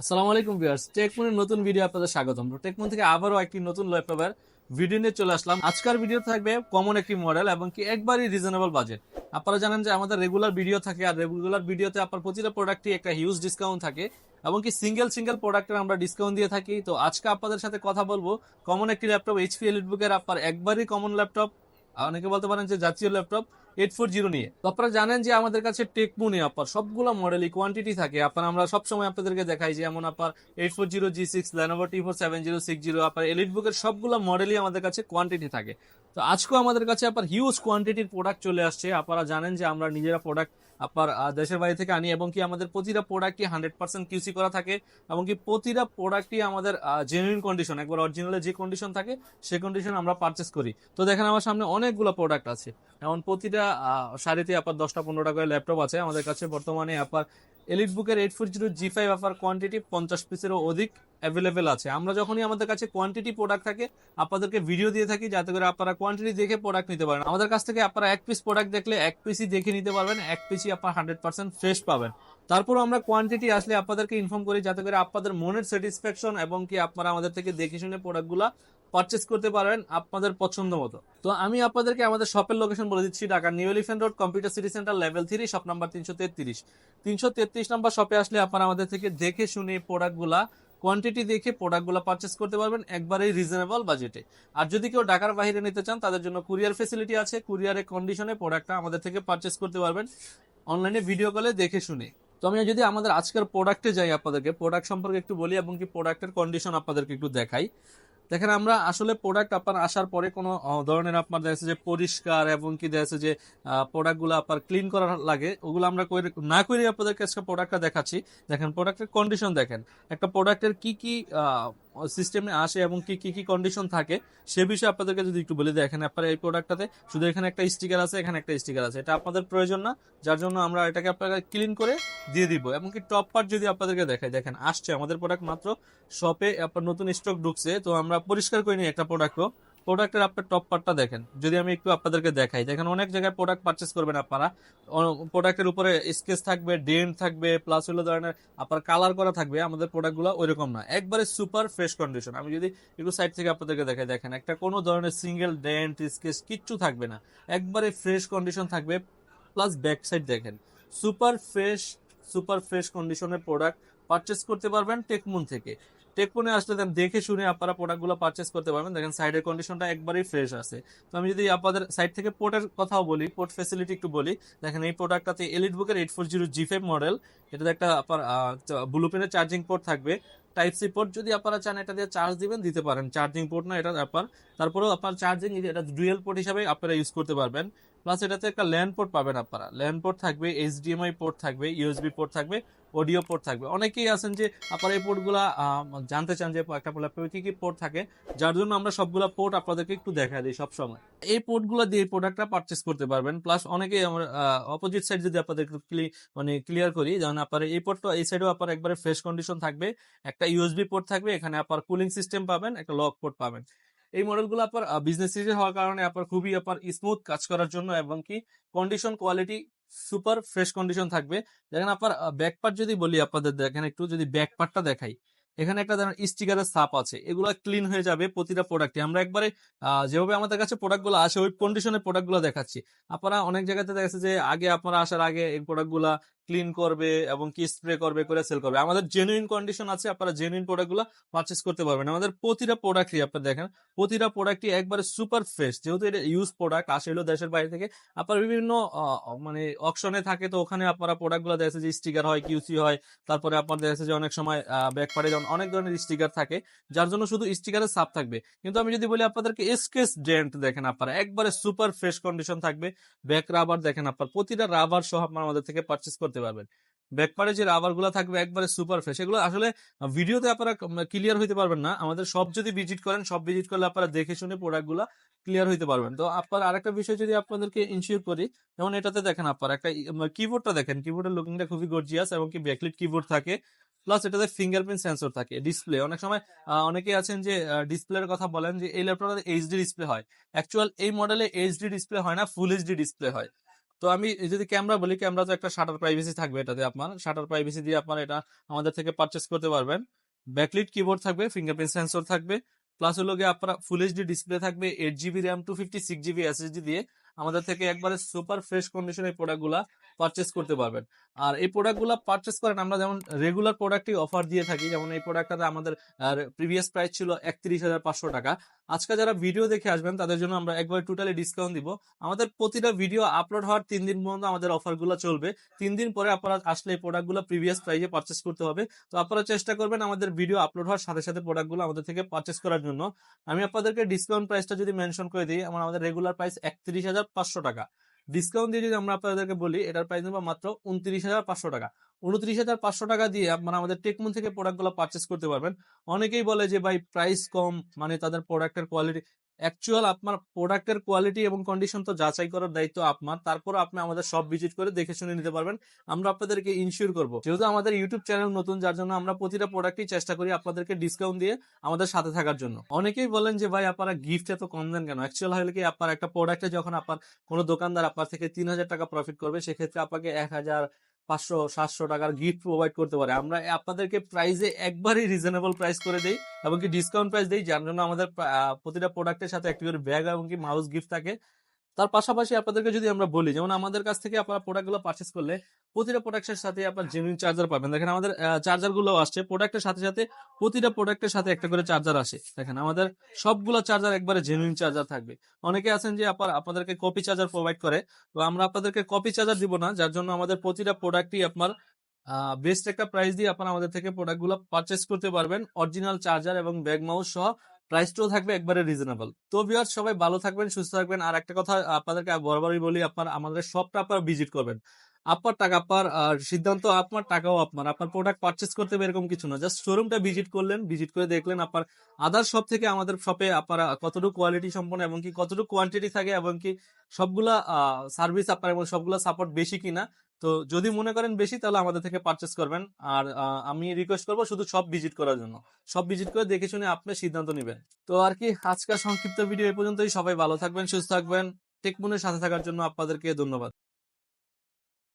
আসসালামু আলাইকুম ভিউয়ার্স, টেকমনের নতুন ভিডিও আপনাদের স্বাগতম। টেকমন থেকে আবারও একটি নতুন ল্যাপটপের ভিডিও নিয়ে চলে আসলাম। আজকের ভিডিও থাকবে কমন একটি মডেল এবং কি একবারই রিজনেবল বাজেট আপনারা জানেন যে আমাদের রেগুলার ভিডিও থাকে আর রেগুলার ভিডিওতে আপনার প্রতিটা প্রোডাক্টই একটা হিউজ ডিসকাউন্ট থাকে এবং কি সিঙ্গেল সিঙ্গেল প্রোডাক্টের আমরা ডিসকাউন্ট দিয়ে থাকি। তো আজকে আপনাদের সাথে কথা বলব কমন একটি ল্যাপটপ এইচপি এলিটবুকের আপনার একবারই কমন ল্যাপটপ অনেকে বলতে পারেন যে জাতীয় ল্যাপটপ এইট ফোর জিরো নিয়ে। তো আপনারা জানেন যে আমাদের কাছে টেকমো নিয়ে আপনার সবগুলো মডেলই কোয়ান্টিটি থাকে। আপনার, আমরা সবসময় আপনাদেরকে দেখাই যে যেমন আপনার eight four zero G six Lenovo T four seven zero six zero আপনার এলিট বুকের সবগুলো মডেলই আমাদের কাছে কোয়ান্টিটি থাকে। তো আজকেও আমাদের কাছে আপনার হিউজ কোয়ান্টিটির প্রোডাক্ট চলে আসছে। আপনারা জানেন যে আমরা নিজেরা প্রোডাক্ট আপনার দেশের বাইরে থেকে আনি এবং কি আমাদের প্রতিটা প্রোডাক্টই হান্ড্রেড পার্সেন্ট কিউসি করা থাকে এবং কি প্রতিটা প্রোডাক্টই আমাদের জেনুইন কন্ডিশন একবার অরিজিনালে যে কন্ডিশন থাকে সে কন্ডিশন আমরা পারচেস করি। তো দেখেন আমার সামনে অনেকগুলো প্রোডাক্ট আছে। এমন প্রতিটা শাড়িতে আপনার দশটা, পনেরোটা করে ল্যাপটপ আছে আমাদের কাছে। বর্তমানে আপনার এলিট বুকের eight four zero G five আপনার কোয়ান্টিটি পঞ্চাশ পিসেরও অধিক। অ্যাভেলেবেল আছে। আমরা যখনই আমাদের কাছে কোয়ান্টিটি প্রোডাক্ট থাকে, আপনাদেরকে ভিডিও দিয়ে থাকি যাতে করে আপনারা কোয়ান্টিটি দেখে প্রোডাক্ট নিতে পারেন। আমাদের কাছ থেকে আপনারা এক পিস প্রোডাক্ট দেখলে এক পিসই দেখে নিতে পারবেন, এক পিসই আপনার হান্ড্রেড পার্সেন্ট ফ্রেশ পাবেন। তারপর আমরা কোয়ান্টিটি আসলে আপনাদেরকে ইনফর্ম করি যাতে করে আপনাদের মনের স্যাটিসফ্যাকশন এবং কি আপনারা আমাদের থেকে দেখে শুনে প্রোডাক্টগুলো পারচেস করতে পারবেন আপনাদের পছন্দ মতো। তো আমি আপনাদেরকে আমাদের শপের লোকেশন বলে দিচ্ছি Dhaka New Elephant Road Computer City Centre level three shop number তিনশো তেত্রিশ। তিনশো তেত্রিশ নাম্বার শপে আসলে আপনারা আমাদের থেকে দেখে শুনে প্রোডাক্টগুলা কোয়ান্টিটি দেখে প্রোডাক্টগুলো পারচেস করতে পারবেন একবারেই রিজনেবল বাজেটে আর যদি কেউ ঢাকার বাইরে নিতে চান, তাদের জন্য কুরিয়ার ফেসিলিটি আছে। কুরিয়ারের কন্ডিশনে প্রোডাক্টটা আমাদের থেকে পারচেস করতে পারবেন। অনলাইনে ভিডিও কলে দেখে শুনে। তো আমি যদি আমাদের আজকের প্রোডাক্টে যাই আপনাদেরকে প্রোডাক্ট সম্পর্কে একটু বলি এবং কি প্রোডাক্টের কন্ডিশন আপনাদেরকে একটু দেখাই। দেখেন, আমরা আসলে প্রোডাক্ট আপনার আসার পরে কোনো ধরনের আপনার দেখা যে পরিষ্কার এবং কি দেখা যে প্রোডাক্টগুলো আপনার ক্লিন করার লাগে, ওগুলো আমরা না করে আপনাদেরকে আজকে প্রোডাক্টটা দেখাচ্ছি। দেখেন প্রোডাক্টের কন্ডিশন দেখেন। একটা প্রোডাক্টের কি কি সিস্টেমে আসে এবং কি কি কি কন্ডিশন থাকে, সে বিষয়ে আপনাদেরকে যদি একটু বলে দেখেন আপনার এই প্রোডাক্টটাতে শুধু এখানে একটা স্টিকার আছে, এখানে একটা স্টিকার আছে। এটা আপনাদের প্রয়োজন না, যার জন্য আমরা এটাকে আপনাকে ক্লিন করে দিয়ে দিব। এমনকি টপ পার্ট যদি আপনাদেরকে দেখাই, দেখেন, আসছে আমাদের প্রোডাক্ট মাত্র শপে আপনার নতুন স্টক ঢুকছে, তো আমরা পরিষ্কার করিনি একটা প্রোডাক্টও প্রোডাক্টের আপনার টপ পার্টটা দেখেন। যদি আমি একটু আপনাদেরকে দেখাই, দেখেন অনেক জায়গায় প্রোডাক্ট পারচেস করবেন আপনারা। প্রোডাক্টের উপরে স্কেচ থাকবে ডেন্ট থাকবে প্লাস হলো ধরনের আপনার কালার করা থাকবে, আমাদের প্রোডাক্টগুলো ওইরকম না। একবারে সুপার ফ্রেশ কন্ডিশন আমি যদি একটু সাইড থেকে আপনাদেরকে দেখাই, দেখেন একটা কোনো ধরনের সিঙ্গেল ডেন্ট স্কেচ কিচ্ছু থাকবে না। একবারে ফ্রেশ কন্ডিশন থাকবে প্লাস ব্যাক সাইড দেখেন। সুপার ফ্রেশ সুপার ফ্রেশ কন্ডিশনের প্রোডাক্ট পারচেস করতে পারবেন টেকমুন থেকে। টেকমুনে আসলে দেখে শুনে আপনারা প্রোডাক্টগুলো পারচেস করতে পারবেন। দেখেন সাইডের কন্ডিশনটা একবারেই ফ্রেশ আছে। তো আমি যদি আপনাদের সাইড থেকে পোর্টের কথাও বলি পোর্ট ফেসিলিটি একটু বলি, দেখেন এই প্রোডাক্টটাতে এলিট বুকের eight four zero G five model এটাতে একটা আপনার ব্লু পেনের চার্জিং পোর্ট থাকবে। টাইপ সি পোর্ট যদি আপনারা চান, এটা দিয়ে চার্জ দিবেন, দিতে পারেন। চার্জিং পোর্ট না, এটা আপনার, তারপরেও আপনার চার্জিং এটা ডুয়েল পোর্ট হিসাবে আপনারা ইউজ করতে পারবেন। প্লাস এটাতে একটা ল্যান্ড পোর্ট পাবেন আপনারা। ল্যান্ড পোর্ট থাকবে এইচডিএমআই পোর্ট থাকবে ইউএসবি পোর্ট থাকবে অডিও পোর্ট থাকবে। অনেকেই আছেন যে আপনারা এই পোর্টগুলা জানতে চান যে একটা ল্যাপটপে কি কি পোর্ট থাকে, যার জন্য আমরা সবগুলা পোর্ট আপনাদেরকে একটু দেখা দিই সবসময়। এই পোর্টগুলো দিয়ে প্রোডাক্টটা পারচেস করতে পারবেন। প্লাস অনেকেই আমরা অপোজিট সাইড যদি আপনাদের মানে ক্লিয়ার করি, যেমন আপনার এই পোর্টটা এই সাইডেও আপনার একবারে ফ্রেশ কন্ডিশন থাকবে। একটা ইউএসবি পোর্ট থাকবে, এখানে আপনার কুলিং সিস্টেম পাবেন, একটা লক পোর্ট পাবেন। এই মডেলগুলো আপনার বিজনেস সিরিজ হওয়ার কারণে আপনার খুবই আপনার স্মুথ কাজ করার জন্য এবং কি condition quality super fresh condition থাকবে। দেখেন আপনার ব্যাক পার্ট যদি বলি আপনাদের, দেখেন একটু যদি ব্যাক পার্টটা দেখাই। এখানে একটা ধরেন স্টিকারের সাপ আছে, এগুলো ক্লিন হয়ে যাবে প্রতিটা প্রোডাক্টে আমরা একবারে যেভাবে আমাদের কাছে প্রোডাক্টগুলো আসে, ওই কন্ডিশনের প্রোডাক্টগুলো দেখাচ্ছি। আপনারা অনেক জায়গাতে দেখা যাচ্ছে যে আগে আপনারা আসার আগে এই প্রোডাক্টগুলা ক্লিন করবে এবং কি স্প্রে করবে করে সেল করবে। আমাদের জেনুইন কন্ডিশন আছে, আপনারা জেনুইন প্রোডাক্টগুলো পারচেস করতে পারবেন। আমাদের প্রতিটা প্রোডাক্টই আপনারা দেখেন, প্রতিটা প্রোডাক্টই একবারে সুপার ফ্রেশ যেহেতু এটা ইউজ প্রোডাক্ট আসে হলো দেশের বাইরে থেকে, আপনার বিভিন্ন মানে অপশনে থাকে, তো ওখানে আপনারা প্রোডাক্টগুলো দেখা যাচ্ছে যে স্টিকার হয় কিউসি হয়, তারপরে আপনার দেখা যাচ্ছে যে অনেক সময় ব্যাক পারে যেমন অনেক ধরনের স্টিকার থাকে, যার জন্য শুধু স্টিকারের সাপ থাকবে। কিন্তু আমি যদি বলি আপনাদেরকে এসকেস ডেন্ট দেখেন আপনারা, একবারে সুপার ফ্রেশ কন্ডিশন থাকবে। ব্যাক রাবার দেখেন আপনার, প্রতিটা রাবার সহ আপনারা আমাদের থেকে পারচেস করতে পারবেন। ব্যাকপারে যে রাবারগুলা থাকবে একবারে সুপার ফ্রেশ এগুলো আসলে ভিডিওতে আপনারা ক্লিয়ার হইতে পারবেন না। আমাদের সব যদি ভিজিট করেন সব ভিজিট করলে আপনারা দেখে শুনে প্রোডাক্টগুলা ক্লিয়ার হইতে পারবেন। তো আপনার আরেকটা বিষয় যদি আপনাদেরকে ইনশিওর করি যেমন এটাতে দেখেন আপনার একটা কিবোর্ডটা দেখেন। কিবোর্ডের লুকিংটা খুবই গর্জিয়াস এবং কি ব্যাকলিট কিবোর্ড থাকে। প্লাস এটাতে ফিঙ্গারপ্রিন্ট সেন্সর থাকে ডিসপ্লে অনেক সময় আহ, অনেকেই আছেন যে ডিসপ্লের কথা বলেন যে এই ল্যাপটপে এইচডি ডিসপ্লে হয়। অ্যাকচুয়াল এই মডেলে এইচডি ডিসপ্লে হয় না ফুল এইচডি ডিসপ্লে হয়। তো আমি যদি ক্যামেরা বলি, ক্যামেরা তো একটা শাটার প্রাইভেসি থাকবে এটাতে আপনার। শাটার প্রাইভেসি দিয়ে আপনার এটা আমাদের থেকে পারচেস করতে পারবেন। ব্যাকলিট কিবোর্ড থাকবে ফিঙ্গারপ্রিন্ট সেন্সর থাকবে প্লাস হলো গিয়ে আপনার ফুল এইচডি ডিসপ্লে থাকবে eight GB RAM two fifty six GB SSD দিয়ে আমাদের থেকে একবারে সুপার ফ্রেশ কন্ডিশনের প্রোডাক্টগুলা পারচেস করতে পারবেন। আর এই প্রোডাক্টগুলো পারচেস করেন, আমরা যেমন রেগুলার প্রোডাক্টই অফার দিয়ে থাকি, যেমন এই প্রোডাক্টটাতে আমাদের প্রিভিয়াস প্রাইস ছিল একত্রিশ হাজার পাঁচশো টাকা। আজকে যারা ভিডিও দেখে আসবেন, তাদের জন্য আমরা একবার টোটালি ডিসকাউন্ট দিব। আমাদের প্রতিটা ভিডিও আপলোড হওয়ার তিন দিন পর্যন্ত আমাদের অফারগুলো চলবে। তিন দিন পরে আপনারা আসলে এই প্রোডাক্টগুলো প্রিভিয়াস প্রাইসে পারচেস করতে হবে। তো আপনারা চেষ্টা করবেন আমাদের ভিডিও আপলোড হওয়ার সাথে সাথে প্রোডাক্টগুলো আমাদের থেকে পারচেস করার জন্য। আমি আপনাদেরকে ডিসকাউন্ট প্রাইসটা যদি মেনশন করে দিই, আমার আমাদের রেগুলার প্রাইস একত্রিশ হাজার পাঁচশো টাকা। ডিসকাউন্ট দিয়ে যদি আমরা আপনাদেরকে বলি, এটার প্রাইস নেব মাত্র উনত্রিশ হাজার পাঁচশো টাকা। উনত্রিশ হাজার পাঁচশো টাকা দিয়ে আপনারা আমাদের টেকমুন থেকে প্রোডাক্টগুলো পারচেস করতে পারবেন। অনেকেই বলে যে, ভাই প্রাইস কম মানে তাদের প্রোডাক্টের কোয়ালিটি অ্যাকচুয়াল আপনার প্রোডাক্টের কোয়ালিটি এবং কন্ডিশন তো যাচাই করার দায়িত্ব আপনার। তারপর আপনি আমাদের সব ভিজিট করে দেখে শুনে নিতে পারবেন। আমরা আপনাদেরকে ইনশিওর করব। যেহেতু আমাদের ইউটিউব চ্যানেল নতুন, যার জন্য আমরা প্রতিটা প্রোডাক্টই চেষ্টা করি আপনাদেরকে ডিসকাউন্ট দিয়ে আমাদের সাথে থাকার জন্য। অনেকেই বলেন যে, ভাই, আপনারা গিফট এত কম দেন কেন? অ্যাকচুয়াল হলে কি আপনার একটা প্রোডাক্টে যখন আপনার কোনো দোকানদার আপনার থেকে তিন হাজার টাকা প্রফিট করবে, সেক্ষেত্রে আপনাকে এক হাজার পাঁচশো, সাতশো টাকার গিফট প্রোভাইড করতে পারে। আমরা আপনাদেরকে প্রাইসে একবারই রিজনেবল প্রাইস করে দিই এবং কি ডিসকাউন্ট প্রাইস দিই, যার জন্য আমাদের প্রতিটা প্রোডাক্টের সাথে একটি করে ব্যাগ এবং কি মাউস গিফট থাকে। তার পাশাপাশি আপনাদেরকে যদি আমরা বলি, যেমন আমাদের কাছ থেকে আপনারা প্রোডাক্টগুলো পারচেস করলে প্রতিটা প্রোডাক্টের সাথে আপনার জেনুইন চার্জার পাবেন। দেখেন আমাদের চার্জারগুলো আসছে প্রোডাক্টের সাথে সাথে প্রতিটা প্রোডাক্টের সাথে একটা করে চার্জার আসে। দেখেন আমাদের সবগুলো চার্জার একবারে জেনুইন চার্জার থাকবে। অনেকে আছেন যে আপনার আপনাদেরকে কপি চার্জার প্রোভাইড করে, তো আমরা আপনাদেরকে কপি চার্জার দিব না, যার জন্য আমাদের প্রতিটা প্রোডাক্টই আপনার বেস্ট একটা প্রাইস দিয়ে আপনারা আমাদের থেকে প্রোডাক্টগুলো পারচেস করতে পারবেন। অরিজিনাল চার্জার এবং ব্যাগ মাউস সহ প্রাইসটাও থাকবে একবারে রিজনেবল তো ভিউয়ার্স সবাই ভালো থাকবেন, সুস্থ থাকবেন। আর একটা কথা আপনাদেরকে বরাবরই বলি, আপনার আমাদের শপটা আপনারা ভিজিট করবেন। আপনার টাকা, আপনার সিদ্ধান্ত, আপনার টাকাও আপনার। আপনার প্রোডাক্ট পারচেস করতে হবে এরকম কিছু না। জাস্ট শোরুমটা ভিজিট করলেন ভিজিট করে দেখলেন আপনার আদার শপ থেকে আমাদের শপে আপনারা কতটুকু কোয়ালিটি সম্পন্ন এবং কি কতটুকু কোয়ান্টিটি থাকে এবং কি সবগুলা সার্ভিস আপনার এবং সবগুলা সাপোর্ট বেশি কিনা। তো যদি মনে করেন বেশি, তাহলে আমাদের থেকে পারচেস করবেন। আর আমি রিকোয়েস্ট করব শুধু সব ভিজিট করার জন্য। সব ভিজিট করে দেখে শুনে আপনি সিদ্ধান্ত নেবেন। তো আর কি, আজকের সংক্ষিপ্ত ভিডিও এ পর্যন্তই। সবাই ভালো থাকবেন, সুস্থ থাকবেন। টেকমুনের সাথে থাকার জন্য আপনাদেরকে ধন্যবাদ।